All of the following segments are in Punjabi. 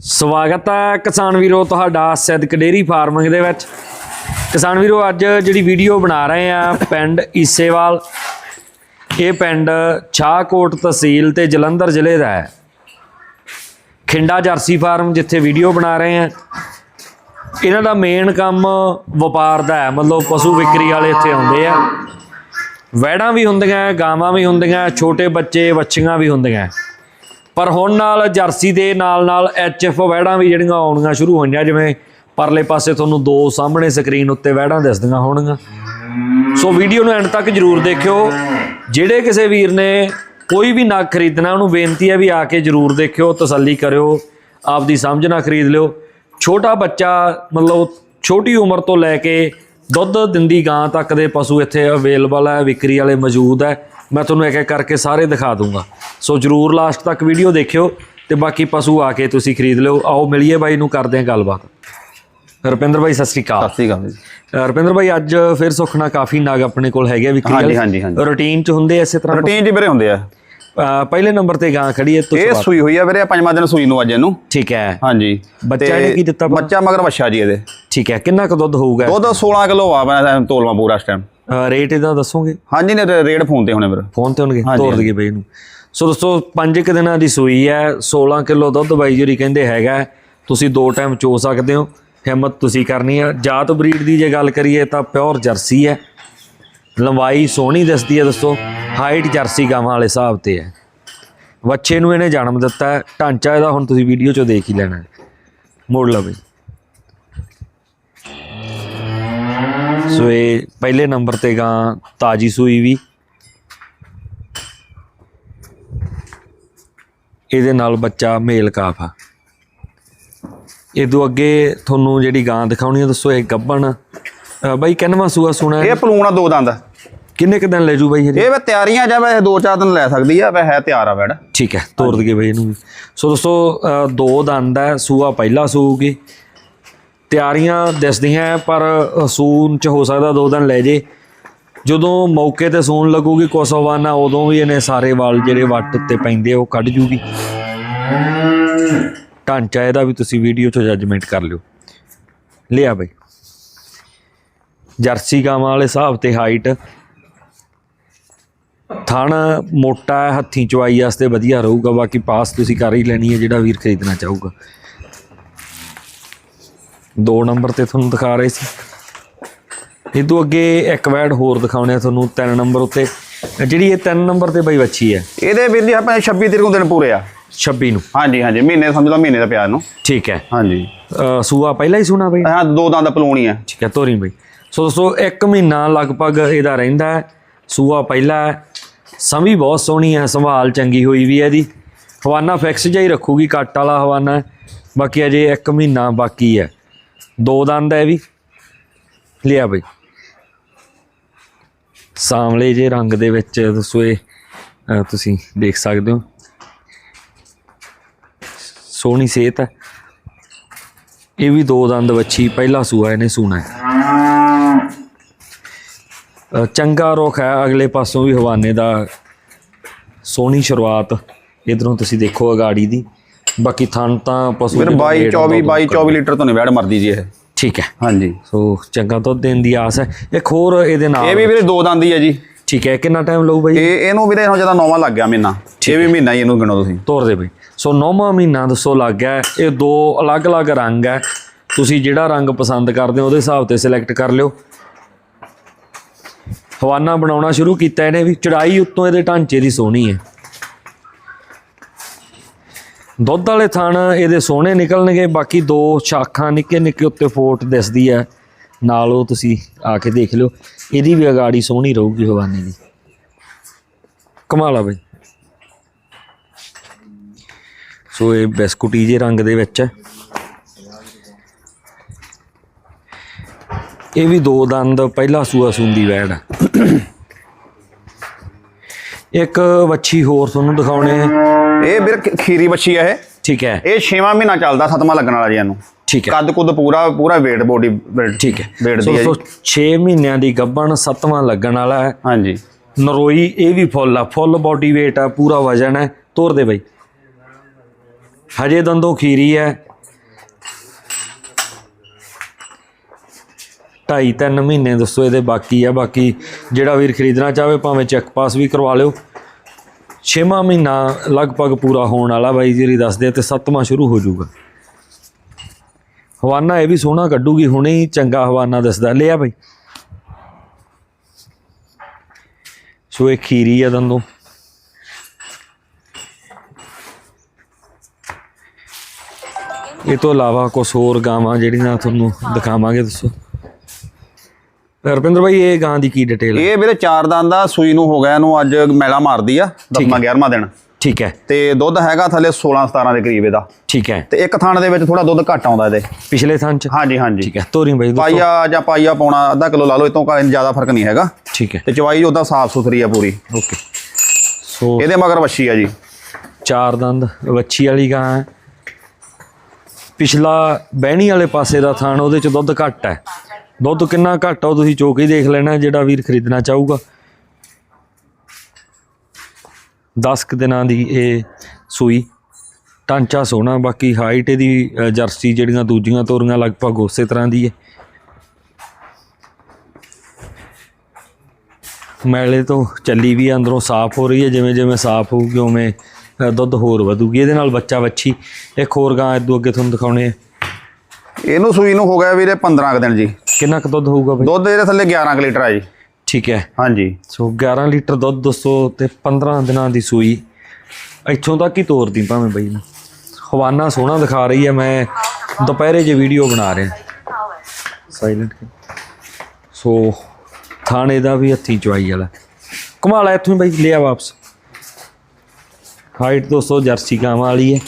ਸਵਾਗਤ ਹੈ ਕਿਸਾਨ ਵੀਰੋ ਤੁਹਾਡਾ ਸਿੱਧਕ ਡੇਰੀ ਫਾਰਮਿੰਗ ਦੇ ਵਿੱਚ। ਕਿਸਾਨ ਵੀਰੋ, ਅੱਜ ਜਿਹੜੀ ਵੀਡੀਓ ਬਣਾ ਰਹੇ ਆ ਪਿੰਡ ਈਸੇਵਾਲ। ਇਹ ਪਿੰਡ ਛਾਹਕੋਟ ਤਹਿਸੀਲ ਤੇ ਜਲੰਧਰ ਜ਼ਿਲ੍ਹੇ ਦਾ ਹੈ। ਖਿੰਡਾ ਜਰਸੀ ਫਾਰਮ ਜਿੱਥੇ ਵੀਡੀਓ ਬਣਾ ਰਹੇ ਆ ਇਹਨਾਂ ਦਾ ਮੇਨ ਕੰਮ ਵਪਾਰ ਦਾ ਹੈ, ਮਤਲਬ ਪਸ਼ੂ ਵਿਕਰੀ ਵਾਲੇ ਇੱਥੇ ਆਉਂਦੇ ਆ। ਵੈੜਾਂ ਵੀ ਹੁੰਦੀਆਂ, ਗਾਵਾਂ ਵੀ ਹੁੰਦੀਆਂ, ਛੋਟੇ ਬੱਚੇ, ਵੱਛੀਆਂ ਵੀ ਹੁੰਦੀਆਂ। ਪਰ ਹੁਣ ਨਾਲ ਜਰਸੀ ਦੇ ਨਾਲ ਨਾਲ ਐਚਐਫ ਵੈੜਾਂ ਵੀ ਜਿਹੜੀਆਂ ਆਉਣੀਆਂ ਸ਼ੁਰੂ ਹੋਈਆਂ, ਜਿਵੇਂ ਪਰਲੇ ਪਾਸੇ ਤੁਹਾਨੂੰ ਦੋ ਸਾਹਮਣੇ ਸਕਰੀਨ ਉੱਤੇ ਵੈੜਾਂ ਦਿਸਦੀਆਂ ਹੋਣਗੀਆਂ। ਸੋ ਵੀਡੀਓ ਨੂੰ ਐਂਡ ਤੱਕ ਜਰੂਰ ਦੇਖਿਓ। ਜਿਹੜੇ ਕਿਸੇ ਵੀਰ ਨੇ ਕੋਈ ਵੀ ਨਗ ਖਰੀਦਣਾ, ਉਹਨੂੰ ਬੇਨਤੀ ਹੈ ਵੀ ਆ ਕੇ ਜਰੂਰ ਦੇਖਿਓ, ਤਸੱਲੀ ਕਰਿਓ, ਆਪਦੀ ਸਮਝ ਨਾਲ ਖਰੀਦ ਲਿਓ। ਛੋਟਾ ਬੱਚਾ, ਮਤਲਬ ਛੋਟੀ ਉਮਰ ਤੋਂ ਲੈ ਕੇ ਦੁੱਧ ਦਿੰਦੀ ਗਾਂ ਤੱਕ ਦੇ ਪਸ਼ੂ ਇੱਥੇ ਅਵੇਲੇਬਲ ਹੈ, ਵਿਕਰੀ ਵਾਲੇ ਮੌਜੂਦ ਹੈ। ਮੈਂ ਤੁਹਾਨੂੰ ਇੱਕ ਇੱਕ ਕਰਕੇ ਸਾਰੇ ਦਿਖਾ ਦੂੰਗਾ। ਸੋ ਜਰੂਰ ਲਾਸਟ ਤੱਕ ਵੀਡੀਓ ਦੇਖਿਓ ਤੇ ਬਾਕੀ ਪਸ਼ੂ ਆ ਕੇ ਤੁਸੀਂ ਖਰੀਦ ਲਿਓ। ਆਓ ਮਿਲੀਏ ਬਾਈ ਨੂੰ ਕਰਦੇ ਹਾਂ ਗੱਲਬਾਤ। ਰੁਪਿੰਦਰ ਬਾਈ ਸਤਿ ਸ਼੍ਰੀ ਅਕਾਲ। ਸਤਿ ਸ੍ਰੀ ਅਕਾਲ ਜੀ। ਰੁਪਿੰਦਰ ਭਾਈ ਅੱਜ ਫਿਰ ਸੁਖਣਾ ਕਾਫੀ ਨਗ ਆਪਣੇ ਕੋਲ ਹੈਗੇ ਵਿਕਰੀ ਹਾਂਜੀ, ਹਾਂਜੀ, ਹਾਂਜੀ। ਰੂਟੀਨ ਚ ਹੁੰਦੇ ਇਸੇ ਤਰ੍ਹਾਂ? ਰੂਟੀਨ ਜੀ ਵੀਰੇ ਹੁੰਦੇ ਆ। ਪਹਿਲੇ ਨੰਬਰ ਤੇ ਗਾਂ ਖੜੀ ਹੈ ਤੁਸੀਂ ਇਹ ਸੂਈ ਹੋਈ ਆ ਵੀਰੇ ਪੰਜਵਾਂ ਦਿਨ ਸੂਈ ਨੂੰ ਅੱਜ ਇਹਨੂੰ। ਠੀਕ ਹੈ। ਹਾਂਜੀ। ਬੱਚਾ ਤੇ ਇਹਨੇ ਕੀ ਦਿੱਤਾ? ਬੱਚਾ ਮਗਰ ਵੱਛਾ ਜੀ ਇਹਦੇ। ਠੀਕ ਹੈ ਕਿੰਨਾ ਕੁ ਦੁੱਧ ਹੋਊਗਾ? ਦੁੱਧ 16 ਕਿਲੋ ਆ ਮੈਂ ਤੋਲਵਾ ਪੂਰਾ ਇਸ ਟਾਈਮ ਰੇਟ ਇਹਦਾ ਦੱਸੋਗੇ? ਹਾਂਜੀ ਨੇ ਰੇਟ ਫੋਨ ਤੇ ਹੋਣੇ ਵੀਰੇ ਫੋਨ ਤੇ ਹੋਣਗੇ? ਤੋਰ ਦਈਏ ਬਈ ਇਹਨੂੰ। ਸੋ ਦੋਸਤੋ 5 ਕੁ ਦਿਨਾਂ ਦੀ ਸੂਈ ਹੈ 16 ਕਿਲੋ ਦੁੱਧ ਬਾਈ ਜਿਹੜੀ ਕਹਿੰਦੇ ਹੈਗਾ। ਤੁਸੀਂ ਦੋ ਟਾਈਮ ਚੋ ਸਕਦੇ ਹੋ। ਹਿੰਮਤ ਤੁਸੀਂ ਕਰਨੀ ਹੈ ਜਾਤ ਬਰੀਡ ਦੀ ਜੇ ਗੱਲ ਕਰੀਏ ਤਾਂ ਪਿਓਰ ਜਰਸੀ ਹੈ। ਲੰਬਾਈ ਸੋਹਣੀ ਦਿਸਦੀ ਹੈ ਦੋਸਤੋ। ਹਾਈਟ ਜਰਸੀ ਗਾਵਾਂ ਵਾਲੇ ਹਿਸਾਬ ਤੇ ਹੈ। ਬੱਚੇ ਨੂੰ ਇਹਨੇ ਜਨਮ ਦਿੱਤਾ ਢਾਂਚਾ ਇਹਦਾ ਹੁਣ ਤੁਸੀਂ ਵੀਡੀਓ 'ਚੋਂ ਦੇਖ ਹੀ ਲੈਣਾ। ਮੋੜ ਲਓ ਬਈ। ਸੋ ਇਹ ਪਹਿਲੇ ਨੰਬਰ ਤੇ ਗਾਂ ਤਾਜੀ ਸੂਈ ਵੀ। ਇਹਦੇ ਨਾਲ ਬੱਚਾ ਮੇਲ ਕਾਫ ਆ। ਅੱਗੇ ਤੁਹਾਨੂੰ ਜਿਹੜੀ ਗਾਂ ਦਿਖਾਉਣੀ ਆ ਦੱਸੋ ਇਹ ਗੱਬਣ। ਬਾਈ ਕਿੰਨਵਾਂ ਸੂਆ ਸੁਣਾ ਇਹ ਪਲੂਣਾ ਦੋ ਦੰਦ। ਕਿੰਨੇ ਕੁ ਦਿਨ ਲੈ ਜੂ ਬਾਈ ਇਹ ਇਹ ਵੇ ਤਿਆਰੀਆਂ ਜਾਂ ਵੈਸੇ ਦੋ ਚਾਰ ਦਿਨ ਲੈ ਸਕਦੀ ਆ ਵੈ ਹੈ ਤਿਆਰ ਆ ਵੈੜ। ਠੀਕ ਹੈ ਤੋਰ ਦਈਏ ਬਾਈ ਇਹਨੂੰ। ਸੋ ਦੋਸਤੋ ਦੋ ਦੰਦ ਹੈ ਸੂਆ ਪਹਿਲਾ ਸੂਗੀ। ਤਿਆਰੀਆਂ ਦਿਸਦੀਆਂ ਹੈ, ਪਰ ਸੂਨ ਚ ਹੋ ਸਕਦਾ ਦੋ ਦਿਨ ਲੈ ਜੇ। ਜਦੋਂ ਮੌਕੇ ਤੇ ਸੂਨ ਲੱਗੂਗੀ ਕੋਸੋਵਾਨਾ ਉਦੋਂ ਵੀ ਇਹਨੇ ਸਾਰੇ ਵਾਲ ਜਿਹੜੇ ਵੱਟ ਉੱਤੇ ਪੈਂਦੇ ਉਹ ਕੱਢ ਜੂਗੀ। ਢਾਂਚਾ ਇਹਦਾ ਵੀ ਤੁਸੀਂ ਵੀਡੀਓ 'ਚ ਜੱਜਮੈਂਟ ਕਰ ਲਿਓ। ਲਿਆ ਬਈ। ਜਰਸੀ ਗਾਵਾਂ ਵਾਲੇ ਹਿਸਾਬ ਤੇ ਹਾਈਟ ਥਣ ਮੋਟਾ ਹੈ, ਹੱਥੀਂ ਚਵਾਈ ਵਾਸਤੇ ਵਧੀਆ ਰਹੂਗਾ ਬਾਕੀ ਪਾਸ ਤੁਸੀਂ ਕਰ ਹੀ ਲੈਣੀ ਹੈ ਜਿਹੜਾ ਵੀਰ ਖਰੀਦਣਾ ਚਾਹੂਗਾ। ਦੋ ਨੰਬਰ ਤੇ ਤੁਹਾਨੂੰ ਦਿਖਾ ਰਹੇ ਸੀ। ਇਹ ਤੋਂ ਅੱਗੇ ਇੱਕ ਵੈਡ ਹੋਰ ਦਿਖਾਉਣੇ ਆ ਤੁਹਾਨੂੰ ਤਿੰਨ ਨੰਬਰ ਉੱਤੇ। ਜਿਹੜੀ ਇਹ ਤਿੰਨ ਨੰਬਰ ਤੇ ਬਈ ਵੱਛੀ ਹੈ। ਇਹਦੇ ਵੀਰ ਜੀ ਆਪਣੇ 26 ਤਰੀਕ ਨੂੰ ਦਿਨ ਪੂਰੇ ਆ। 26 ਨੂੰ। ਹਾਂਜੀ ਹਾਂਜੀ ਮਹੀਨੇ ਸਮਝ ਲਓ ਮਹੀਨੇ ਦਾ ਪਿਆਰ ਨੂੰ। ਠੀਕ ਹੈ। ਹਾਂਜੀ। ਸੂਆ ਪਹਿਲਾਂ ਹੀ ਸੁਣਾ ਬਈ? ਹਾਂ ਦੋ ਦੰਦ ਪਲੂਣੀ ਆ। ਠੀਕ ਹੈ ਤੋਰੀ ਬਈ। ਸੋ ਦੋਸਤੋ ਇੱਕ ਮਹੀਨਾ ਲਗਭਗ ਇਹਦਾ ਰਹਿੰਦਾ ਹੈ। ਸੂਆ ਪਹਿਲਾ ਹੈ। ਸਮੀ ਬਹੁਤ ਸੋਹਣੀ ਹੈ ਸੰਭਾਲ ਚੰਗੀ ਹੋਈ ਵੀ ਹੈ ਇਹਦੀ। ਹਵਾਨਾ ਫਿਕਸ ਜਿਹਾ ਹੀ ਰੱਖੂਗੀ ਕੱਟ ਵਾਲਾ ਹਵਾਨਾ। ਬਾਕੀ ਅਜੇ ਇੱਕ ਮਹੀਨਾ ਬਾਕੀ ਹੈ। ਦੋ ਦੰਦ ਹੈ ਵੀ। ਲਿਆ ਬਈ। ਸਾਂਵਲੇ ਜੇ ਰੰਗ ਦੇ ਵਿੱਚ ਦੱਸੋ ਇਹ ਤੁਸੀਂ ਦੇਖ ਸਕਦੇ ਹੋ। ਸੋਹਣੀ ਸਿਹਤ ਹੈ। ਇਹ ਵੀ ਦੋ ਦੰਦ ਵੱਛੀ, ਪਹਿਲਾ ਸੂਆ ਇਹਨੇ ਸੂਣਾ ਹੈ। ਚੰਗਾ ਰੁੱਖ ਹੈ। ਅਗਲੇ ਪਾਸੋਂ ਵੀ ਹਵਾਨੇ ਦਾ ਸੋਹਣੀ ਸ਼ੁਰੂਆਤ। ਇਧਰੋਂ ਤੁਸੀਂ ਦੇਖੋ ਅਗਾੜੀ ਦੀ। ਬਾਕੀ ਥਣ ਤਾਂ ਪਸ਼ੂ ਵੀਰ ਦੇ 22 weight 24 ਹੁੰਦਾ 22 24 ਲੀਟਰ ਤੋਂ ਨਹੀਂ ਵੈੜ ਮਰਦੀ ਜੀ ਇਹ। ਠੀਕ ਹੈ। ਹਾਂਜੀ। ਸੋ ਚੰਗਾ ਦੁੱਧ ਦੇਣ ਦੀ ਆਸ ਹੈ। ਇੱਕ ਹੋਰ ਇਹਦੇ ਨਾਲ ਇਹ ਵੀ ਵੀਰੇ ਦੋ ਦੰਦ ਹੀ ਜੀ। ਠੀਕ ਹੈ ਕਿੰਨਾ ਟਾਈਮ ਲਊ ਬਾਈ? ਇਹ ਇਹਨੂੰ ਵੀਰੇ ਹੁਣ ਜਦੋਂ ਨੌਵਾਂ ਲੱਗ ਗਿਆ ਮਹੀਨਾ। ਇਹ ਵੀ ਮਹੀਨਾ ਹੀ ਇਹਨੂੰ ਗਿਣੋ ਤੁਸੀਂ। ਤੋਰ ਦੇ ਬਈ। ਸੋ ਨੌਵਾਂ ਮਹੀਨਾ ਦੱਸੋ ਲੱਗ ਗਿਆ। ਇਹ ਦੋ ਅਲੱਗ-ਅਲੱਗ ਰੰਗ ਹੈ। ਤੁਸੀਂ ਜਿਹੜਾ ਰੰਗ ਪਸੰਦ ਕਰਦੇ ਹੋ ਉਹਦੇ ਹਿਸਾਬ ਤੇ ਸਿਲੈਕਟ ਕਰ ਲਿਓ। ਹਵਾਨਾ ਬਣਾਉਣਾ ਸ਼ੁਰੂ ਕੀਤਾ ਇਹਨੇ ਵੀ। ਚੜਾਈ ਉੱਤੋਂ ਇਹਦੇ ਢਾਂਚੇ ਦੀ ਸੋਹਣੀ ਹੈ। ਦੁੱਧ ਵਾਲੇ ਥਣ ਇਹਦੇ ਸੋਹਣੇ ਨਿਕਲਣਗੇ, ਬਾਕੀ ਦੋ ਸ਼ਾਖਾਂ ਨਿੱਕੇ ਨਿੱਕੇ ਉੱਤੇ ਫੋਟ ਦਿਸਦੀ ਹੈ। ਨਾਲ ਉਹ ਤੁਸੀਂ ਆ ਕੇ ਦੇਖ ਲਿਓ। ਇਹਦੀ ਵੀ ਅਗਾੜੀ ਸੋਹਣੀ ਰਹੂਗੀ ਹਵਾਨੇ ਦੀ। ਕਮਾਲ ਆ ਬਈ। ਸੋ ਇਹ ਬਿਸਕੁਟੀ ਜੇ ਰੰਗ ਦੇ ਵਿੱਚ ਹੈ। ਇਹ ਵੀ ਦੋ ਦੰਦ, ਪਹਿਲਾ ਸੂਆ ਸੂੰਦੀ ਵੈੜ। ਹੈ ਇੱਕ ਵੱਛੀ ਹੋਰ ਤੁਹਾਨੂੰ ਦਿਖਾਉਣੇ ਆ। ਇਹ ਵੀਰ ਖੀਰੀ ਬੱਚੀ ਆ ਇਹ। ਠੀਕ ਹੈ। ਇਹ 6ਵਾਂ ਮਹੀਨਾ ਚੱਲਦਾ ਸੱਤਵਾਂ ਲੱਗਣ ਵਾਲਾ ਜੀ ਇਹਨੂੰ। ਠੀਕ ਹੈ। ਕੱਦ ਕੁੱਦ ਪੂਰਾ ਪੂਰਾ weight ਬੋਡੀ ਠੀਕ ਹੈ। weight ਦੀ ਹੈ ਜੀ। 6 ਮਹੀਨਿਆਂ ਦੀ ਗੱਭਣ ਸੱਤਵਾਂ ਲੱਗਣ ਵਾਲਾ ਹੈ। ਹਾਂਜੀ। ਨਰੋਈ ਇਹ ਵੀ ਫੁੱਲ ਆ। ਫੁੱਲ ਬਾਡੀ weight ਆ ਪੂਰਾ ਵਜਨ ਹੈ। ਤੋਰ ਦੇ ਬਈ। ਹਜੇ ਦੰਦੋਂ ਖੀਰੀ ਹੈ। ਢਾਈ ਤਿੰਨ ਮਹੀਨੇ ਦੱਸੋ ਇਹਦੇ ਬਾਕੀ ਆ। ਬਾਕੀ ਜਿਹੜਾ ਵੀਰ ਖਰੀਦਣਾ ਚਾਹਵੇ ਭਾਵੇਂ ਚੈੱਕ ਪਾਸ ਵੀ ਕਰਵਾ ਲਿਓ। ਛੇਵਾਂ ਮਹੀਨਾ ਲਗਭਗ ਪੂਰਾ ਹੋਣ ਵਾਲਾ ਬਾਈ ਜੀ ਦੱਸਦੇ ਤੇ ਸੱਤਵਾਂ ਸ਼ੁਰੂ ਹੋ ਜਾਊਗਾ। ਹਵਾਨਾ ਇਹ ਵੀ ਸੋਹਣਾ ਕੱਢੂਗੀ ਹੁਣੇ ਹੀ ਚੰਗਾ ਹਵਾਨਾ ਦੱਸਦਾ। ਲਿਆ ਬਾਈ। ਸੋ ਇਹ ਖੀਰੀ ਆ ਦੰਦੋਂ। ਇਹ ਤੋਂ ਇਲਾਵਾ ਕੁਝ ਹੋਰ ਗਾਵਾਂ ਜਿਹੜੀਆਂ ਤੁਹਾਨੂੰ ਦਿਖਾਵਾਂਗੇ ਦੱਸੋ। ਰਪਿੰਦਰ ਭਾਈ ਇਹ ਗਾਂ ਦੀ ਕੀ ਡਿਟੇਲ ਹੈ? ਇਹ ਵੀਰੇ ਚਾਰ ਦੰਦ ਦਾ ਸੂਈ ਨੂੰ ਹੋ ਗਿਆ ਇਹਨੂੰ ਅੱਜ ਮੈਲਾ ਮਾਰਦੀ ਆ 10ਵਾਂ 11ਵਾਂ ਦਿਨ। ਠੀਕ ਹੈ। ਤੇ ਦੁੱਧ ਹੈਗਾ ਥੱਲੇ 16 17 ਦੇ ਕਰੀਬ ਇਹਦਾ। ਠੀਕ ਹੈ। ਤੇ ਇੱਕ ਥਣ ਦੇ ਵਿੱਚ ਥੋੜਾ ਦੁੱਧ ਘੱਟ ਆਉਂਦਾ ਇਹਦੇ। ਪਿਛਲੇ ਥਾਂ ਚ? ਹਾਂਜੀ ਹਾਂਜੀ। ਠੀਕ ਹੈ ਤੋਰੀ ਬਾਈ ਪਾਈਆ ਜਾਂ ਪਾਈਆ ਪਾਉਣਾ ਅੱਧਾ ਕਿਲੋ ਲਾ ਲਓ ਇਹ ਤੋਂ ਕੋਈ ਜ਼ਿਆਦਾ ਫ਼ਰਕ ਨਹੀਂ ਹੈਗਾ। ਠੀਕ ਹੈ। ਤੇ ਚਵਾਈ ਉਹਦਾ ਸਾਫ਼ ਸੁਥਰੀ ਆ ਪੂਰੀ। ਓਕੇ। ਸੋ ਇਹਦੇ ਮਗਰ ਵੱਛੀ ਆ ਜੀ। ਚਾਰ ਦੰਦ ਵੱਛੀ ਵਾਲੀ ਗਾਂ ਹੈ। ਪਿਛਲਾ ਬਹਿਣੀ ਵਾਲੇ ਪਾਸੇ ਦਾ ਥਾਣ ਉਹਦੇ ਚ ਦੁੱਧ ਘੱਟ ਹੈ। ਦੁੱਧ ਕਿੰਨਾ ਘੱਟ ਆ ਉਹ ਤੁਸੀਂ ਚੋਕ ਹੀ ਦੇਖ ਲੈਣਾ ਜਿਹੜਾ ਵੀਰ ਖਰੀਦਣਾ ਚਾਹੂਗਾ। 10 ਕੁ ਦਿਨਾਂ ਦੀ ਇਹ ਸੂਈ ਟਾਂਚਾ ਸੋਹਣਾ ਬਾਕੀ ਹਾਈਟ ਇਹਦੀ ਜਰਸੀ ਜਿਹੜੀਆਂ ਦੂਜੀਆਂ ਤੋਰੀਆਂ ਲਗਭਗ ਉਸੇ ਤਰ੍ਹਾਂ ਦੀ ਹੈ। ਮੈਲੇ ਤੋਂ ਚੱਲੀ ਵੀ ਹੈ, ਅੰਦਰੋਂ ਸਾਫ਼ ਹੋ ਰਹੀ ਹੈ ਜਿਵੇਂ ਜਿਵੇਂ ਸਾਫ਼ ਹੋਊਗੀ ਉਵੇਂ ਦੁੱਧ ਹੋਰ ਵਧੂਗੀ। ਇਹਦੇ ਨਾਲ ਬੱਚਾ ਵੱਛੀ ਇੱਕ ਹੋਰ ਗਾਂ ਇਦੋਂ ਅੱਗੇ ਤੁਹਾਨੂੰ ਦਿਖਾਉਣੇ ਆ। ਇਹਨੂੰ ਸੂਈ ਨੂੰ ਹੋ ਗਿਆ ਵੀਰੇ 15 ਕੁ ਦਿਨ ਜੀ। ਕਿੰਨਾ ਕੁ ਦੁੱਧ ਹੋਊਗਾ ਬਈ? ਦੁੱਧ ਇਹਦੇ ਥੱਲੇ 11 ਕੁ ਲੀਟਰ ਆ ਜੀ। ਠੀਕ ਹੈ। ਹਾਂਜੀ। ਸੋ 11 ਲੀਟਰ ਦੁੱਧ ਦੱਸੋ ਤੇ 15 ਦਿਨਾਂ ਦੀ ਸੂਈ। ਇੱਥੋਂ ਤੱਕ ਹੀ ਤੋਰਦੀ ਭਾਵੇਂ ਬਈ ਨੂੰ ਹਵਾਨਾ ਸੋਹਣਾ ਦਿਖਾ ਰਹੀ ਹੈ ਮੈਂ ਦੁਪਹਿਰੇ ਜੇ ਵੀਡੀਓ ਬਣਾ ਰਿਹਾ। ਸਾਇਲੈਂਟ ਸੋ ਥਾਣੇ ਦਾ ਵੀ ਹੱਥੀ ਚਵਾਈ ਵਾਲਾ। ਕਮਾਲ ਇੱਥੋਂ ਹੀ ਬਈ ਲਿਆ ਵਾਪਸ। ਹਾਈਟ ਦੋਸਤੋ ਜਰਸੀ ਗਾਵਾਂ ਵਾਲੀ ਹੈ।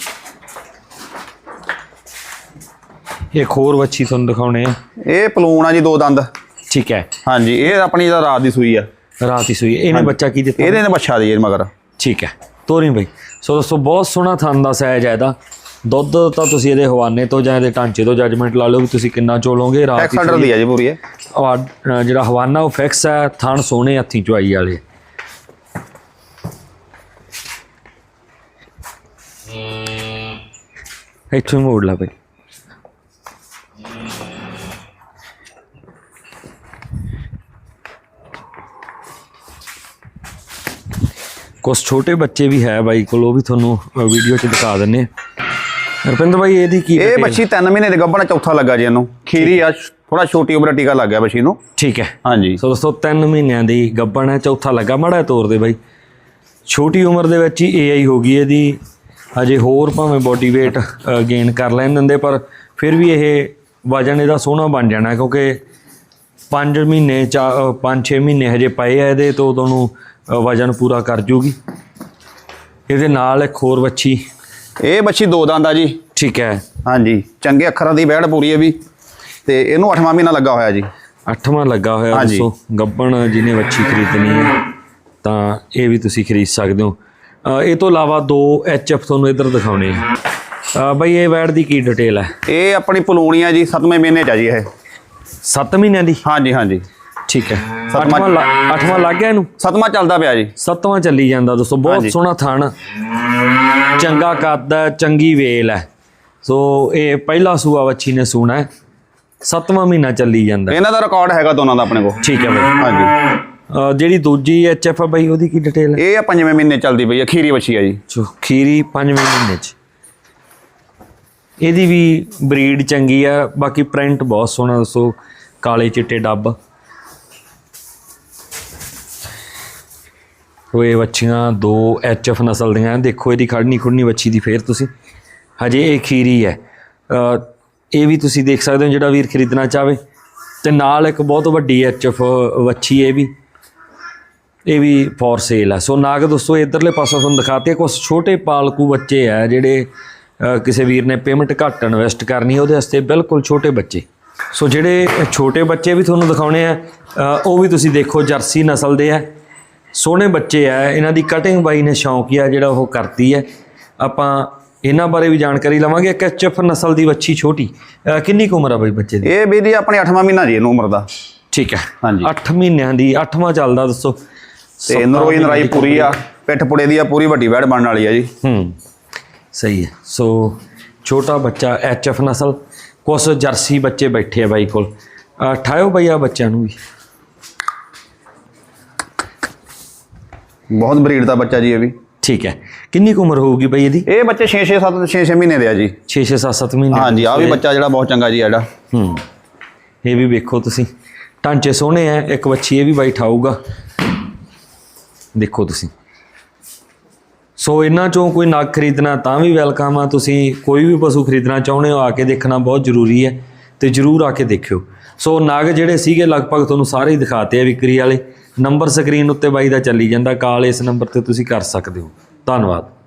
ਇੱਕ ਹੋਰ ਵੱਛੀ ਤੁਹਾਨੂੰ ਦਿਖਾਉਣੇ ਆ। ਇਹ ਪਲੂਣ ਆ ਜੀ ਦੋ ਦੰਦ। ਠੀਕ ਹੈ। ਹਾਂਜੀ ਇਹ ਆਪਣੀ ਦਾ ਰਾਤ ਦੀ ਸੂਈ ਆ। ਰਾਤ ਹੀ ਸੂਈ ਹੈ। ਇਹਨੇ ਬੱਚਾ ਕੀ ਦਿੱਤਾ? ਇਹਦੇ ਨੇ ਬੱਛਾ ਦੀ ਜੀ ਮਗਰ। ਠੀਕ ਹੈ। ਤੋਰੀ ਬਈ। ਸੋ ਦੋਸਤੋ ਬਹੁਤ ਸੋਹਣਾ ਥਣ ਦਾ ਸਾਈਜ਼ ਹੈ ਇਹਦਾ। ਦੁੱਧ ਤਾਂ ਤੁਸੀਂ ਇਹਦੇ ਹਵਾਨੇ ਤੋਂ ਜਾਂ ਇਹਦੇ ਢਾਂਚੇ ਤੋਂ ਜੱਜਮੈਂਟ ਲਾ ਲਓ ਵੀ ਤੁਸੀਂ ਕਿੰਨਾ ਚੋਲੋਗੇ। ਰਾਤ ਐਕਸ ਆਰਡਰ ਦੀ ਆ ਜੀ ਪੂਰੀ ਅਹ, ਜਿਹੜਾ ਹਵਾਨਾ ਉਹ ਫਿਕਸ ਹੈ। ਥਣ ਸੋਹਣੇ ਹੱਥੀ ਚੁਆਈ ਵਾਲੇ। ਇੱਥੋਂ ਹੀ ਮੋੜ ਲਾ ਬਈ। ਕੁਝ ਛੋਟੇ ਬੱਚੇ ਵੀ ਹੈ ਬਾਈ ਕੋਲ ਉਹ ਵੀ ਤੁਹਾਨੂੰ ਵੀਡੀਓ 'ਚ ਦਿਖਾ ਦਿੰਨੇ ਰਪਿੰਦਰ ਬਾਈ ਇਹਦੀ ਕੀ ਇਹ? ਬੱਛੀ 3 ਮਹੀਨੇ ਦੇ ਗੱਭਣਾ ਚੌਥਾ ਲੱਗਾ ਜੀ ਇਹਨੂੰ। ਖੀਰੀ ਆ ਥੋੜਾ ਛੋਟੀ ਉਮਰ ਟੀਕਾ ਲੱਗ ਗਿਆ ਬੱਛੀ ਨੂੰ। ਠੀਕ ਹੈ। ਹਾਂਜੀ। ਸੋ ਦੋਸਤੋ 3 ਮਹੀਨਿਆਂ ਦੀ ਗੱਭਣ ਹੈ ਚੌਥਾ ਲੱਗਾ ਮੜਾ ਤੋਰ ਦੇ ਬਾਈ। ਛੋਟੀ ਉਮਰ ਦੇ ਵਿੱਚ ਹੀ ਏਆਈ ਹੋ ਗਈ ਇਹਦੀ। ਹਜੇ ਹੋਰ ਭਾਵੇਂ ਬੋਡੀ weight ਗੇਨ ਕਰ ਲੈਣ ਦਿੰਦੇ ਪਰ ਫਿਰ ਵੀ ਇਹ ਵਜਨ ਇਹਦਾ ਸੋਹਣਾ ਬਣ ਜਾਣਾ ਕਿਉਂਕਿ 5 ਮਹੀਨੇ 5-6 ਮਹੀਨੇ ਹਜੇ ਪਏ ਆ ਇਹਦੇ ਤੋਂ ਤੁਹਾਨੂੰ ਵਜਨ ਪੂਰਾ ਕਰ ਜੂਗੀ। ਇਹਦੇ ਨਾਲ ਇੱਕ ਹੋਰ ਵੱਛੀ। ਇਹ ਬੱਛੀ ਦੋ ਦੰਦ ਆ ਜੀ। ਠੀਕ ਹੈ। ਹਾਂਜੀ ਚੰਗੇ ਅੱਖਰਾਂ ਦੀ ਬਹਿੜ ਪੂਰੀ ਹੈ ਵੀ। ਤੇ ਇਹਨੂੰ 8ਵਾਂ ਮਹੀਨਾ ਲੱਗਾ ਹੋਇਆ ਜੀ। ਅੱਠਵਾਂ ਲੱਗਾ ਹੋਇਆ। ਦੱਸੋ ਗੱਬਣ ਜਿਹਨੇ ਵੱਛੀ ਖਰੀਦਣੀ ਹੈ ਤਾਂ ਇਹ ਵੀ ਤੁਸੀਂ ਖਰੀਦ ਸਕਦੇ ਹੋ। ਇਹ ਤੋਂ ਇਲਾਵਾ ਦੋ ਐਚਐਫ ਤੁਹਾਨੂੰ ਇੱਧਰ ਦਿਖਾਉਣੇ ਆ। ਬਈ ਇਹ ਵੈਡ ਦੀ ਕੀ ਡਿਟੇਲ ਹੈ? ਇਹ ਆਪਣੀ ਪਲੂਣੀ ਆ ਜੀ 7ਵੇਂ ਮਹੀਨੇ ਚ ਆ ਜੀ ਇਹ। 7 ਮਹੀਨਿਆਂ ਦੀ? ਹਾਂਜੀ ਹਾਂਜੀ। ਠੀਕ ਹੈ। ਸੱਤਵਾਂ- ਅੱਠਵਾਂ ਲੱਗ ਗਿਆ ਇਹਨੂੰ? ਸੱਤਵਾਂ ਚੱਲਦਾ ਪਿਆ ਜੀ। ਸੱਤਵਾਂ ਚੱਲੀ ਜਾਂਦਾ ਦੋਸਤੋ ਬਹੁਤ। ਸੋਹਣਾ ਥਣ ਚੰਗਾ ਕੱਦ ਹੈ ਚੰਗੀ ਵੇਲ ਹੈ। ਸੋ ਇਹ ਪਹਿਲਾ ਸੂਆ ਵੱਛੀ ਨੇ ਸੂਣਾ ਹੈ। ਸੱਤਵਾਂ ਮਹੀਨਾ ਚੱਲੀ ਜਾਂਦਾ। ਇਹਨਾਂ ਦਾ ਰਿਕਾਰਡ ਹੈਗਾ ਦੋਨਾਂ ਦਾ ਆਪਣੇ ਕੋਲ। ਠੀਕ ਹੈ ਬਈ। ਹਾਂਜੀ। ਜਿਹੜੀ ਦੂਜੀ ਐਚਐਫ ਹੈ ਬਈ ਉਹਦੀ ਕੀ ਡਿਟੇਲ ਹੈ? ਇਹ ਆ ਪੰਜਵੇਂ ਮਹੀਨੇ ਚੱਲਦੀ ਪਈ ਆ ਖੀਰੀ ਬੱਛੀ ਆ ਜੀ। ਸੋ ਖੀਰੀ ਪੰਜਵੇਂ ਮਹੀਨੇ ਚ। ਇਹਦੀ ਵੀ ਬਰੀਡ ਚੰਗੀ ਆ ਬਾਕੀ ਪ੍ਰਿੰਟ ਬਹੁਤ ਸੋਹਣਾ ਦੱਸੋ ਕਾਲੇ ਚਿੱਟੇ ਡੱਬ। ਹੋਏ ਵੱਛੀਆਂ, ਦੋ ਐਚਐਫ ਨਸਲ ਦੀਆਂ, ਦੇਖੋ ਇਹਦੀ ਖੜਨੀ ਖੁੜਨੀ ਵੱਛੀ ਦੀ ਫੇਰ ਤੁਸੀਂ। ਹਜੇ ਇਹ ਖੀਰੀ ਹੈ। ਇਹ ਵੀ ਤੁਸੀਂ ਦੇਖ ਸਕਦੇ ਹੋ ਜਿਹੜਾ ਵੀਰ ਖਰੀਦਣਾ ਚਾਹਵੇ। ਤੇ ਨਾਲ ਇੱਕ ਬਹੁਤ ਵੱਡੀ ਐਚਐਫ ਵੱਛੀ ਇਹ ਵੀ। ਇਹ ਵੀ ਫੋਰ ਸੇਲ ਹੈ ਸੋ ਨਾਗ ਦੋਸਤੋ ਇਧਰਲੇ ਪਾਸੇ ਤੁਹਾਨੂੰ ਦਿਖਾਤੇ ਕੁਝ ਛੋਟੇ ਪਾਲਕੂ ਬੱਚੇ ਆ ਜਿਹੜੇ ਕਿਸੇ ਵੀਰ ਨੇ ਪੇਮੈਂਟ ਘੱਟ ਇਨਵੈਸਟ ਕਰਨੀ ਉਹਦੇ ਵਾਸਤੇ ਬਿਲਕੁਲ ਛੋਟੇ ਬੱਚੇ। ਸੋ ਜਿਹੜੇ ਛੋਟੇ ਬੱਚੇ ਵੀ ਤੁਹਾਨੂੰ ਦਿਖਾਉਣੇ ਆ ਉਹ ਵੀ ਤੁਸੀਂ ਦੇਖੋ, ਜਰਸੀ ਨਸਲ ਦੇ ਆ। ਸੋਹਣੇ ਬੱਚੇ ਆ ਇਹਨਾਂ ਦੀ ਕਟਿੰਗ ਬਾਈ ਨੇ ਸ਼ੌਂਕੀ ਆ ਜਿਹੜਾ ਉਹ ਕਰਤੀ ਹੈ। ਆਪਾਂ ਇਹਨਾਂ ਬਾਰੇ ਵੀ ਜਾਣਕਾਰੀ ਲਵਾਂਗੇ। ਇੱਕ ਐਚਐਫ ਨਸਲ ਦੀ ਬੱਚੀ ਛੋਟੀ ਕਿੰਨੀ ਕੁ ਉਮਰ ਆ ਬਾਈ ਬੱਚੇ ਦੀ? ਇਹ ਵੀ ਦੀ ਆਪਣੀ 8ਵਾਂ ਮਹੀਨਾ ਜੀ ਇਹਨੂੰ ਉਮਰ ਦਾ। ਠੀਕ ਹੈ। ਹਾਂਜੀ। 8 ਮਹੀਨਿਆਂ ਦੀ 8ਵਾਂ ਚੱਲਦਾ ਦੱਸੋ। ਤੇ ਨਰੋਈ ਨਰਾਈ ਪੂਰੀ ਆ ਪਿੱਠ ਪੁੜੇ ਦੀ ਆ ਪੂਰੀ ਵੱਡੀ ਬਹਿੜ ਬਣਨ ਵਾਲੀ ਆ ਜੀ। ਹੂੰ ਸਹੀ ਹੈ। ਸੋ ਛੋਟਾ ਬੱਚਾ ਐਚਐਫ ਨਸਲ ਕੁਛ ਜਰਸੀ ਬੱਚੇ ਬੈਠੇ ਆ ਬਾਈ ਕੋਲ। ਅਹ ਠਾਇਓ ਬਈ ਆ ਬੱਚਿਆਂ ਨੂੰ ਵੀ। ਬਹੁਤ ਬਰੀਡ ਦਾ ਬੱਚਾ ਜੀ ਇਹ ਵੀ। ਠੀਕ ਹੈ। ਕਿੰਨੀ ਕੁ ਉਮਰ ਹੋਊਗੀ ਬਈ ਇਹਦੀ? ਇਹ ਬੱਚੇ 6 6 7 6 6 ਮਹੀਨੇ ਦੇ ਆ ਜੀ। 6 6 7 7 ਮਹੀਨੇ ਹਾਂਜੀ ਆ ਵੀ ਬੱਚਾ ਜਿਹੜਾ ਬਹੁਤ ਚੰਗਾ ਜੀ ਇਹਦਾ। ਹੂੰ। ਇਹ ਵੀ ਵੇਖੋ ਤੁਸੀਂ। ਢਾਂਚੇ ਸੋਹਣੇ ਆ ਇੱਕ ਬੱਚੀ ਇਹ ਵੀ ਬਾਈ ਠਾਊਗਾ ਦੇਖੋ ਤੁਸੀਂ। ਸੋ ਇਹਨਾਂ ਚੋਂ ਕੋਈ ਨਗ ਖਰੀਦਣਾ ਤਾਂ ਵੀ ਵੈਲਕਮ ਆ। ਤੁਸੀਂ ਕੋਈ ਵੀ ਪਸ਼ੂ ਖਰੀਦਣਾ ਚਾਹੁੰਦੇ ਹੋ ਆ ਕੇ ਦੇਖਣਾ ਬਹੁਤ ਜ਼ਰੂਰੀ ਹੈ। ਤੇ ਜਰੂਰ ਆ ਕੇ ਦੇਖਿਓ। ਸੋ ਨਗ ਜਿਹੜੇ ਸੀਗੇ ਲਗਭਗ ਤੁਹਾਨੂੰ ਸਾਰੇ ਹੀ ਦਿਖਾਤੇ ਆ ਵਿਕਰੀ ਵਾਲੇ। ਨੰਬਰ ਸਕਰੀਨ ਉੱਤੇ ਬਾਈ ਦਾ ਚੱਲੀ ਜਾਂਦਾ ਕਾਲ, ਇਸ ਨੰਬਰ ਤੇ ਤੁਸੀਂ ਕਰ ਸਕਦੇ ਹੋ। ਧੰਨਵਾਦ।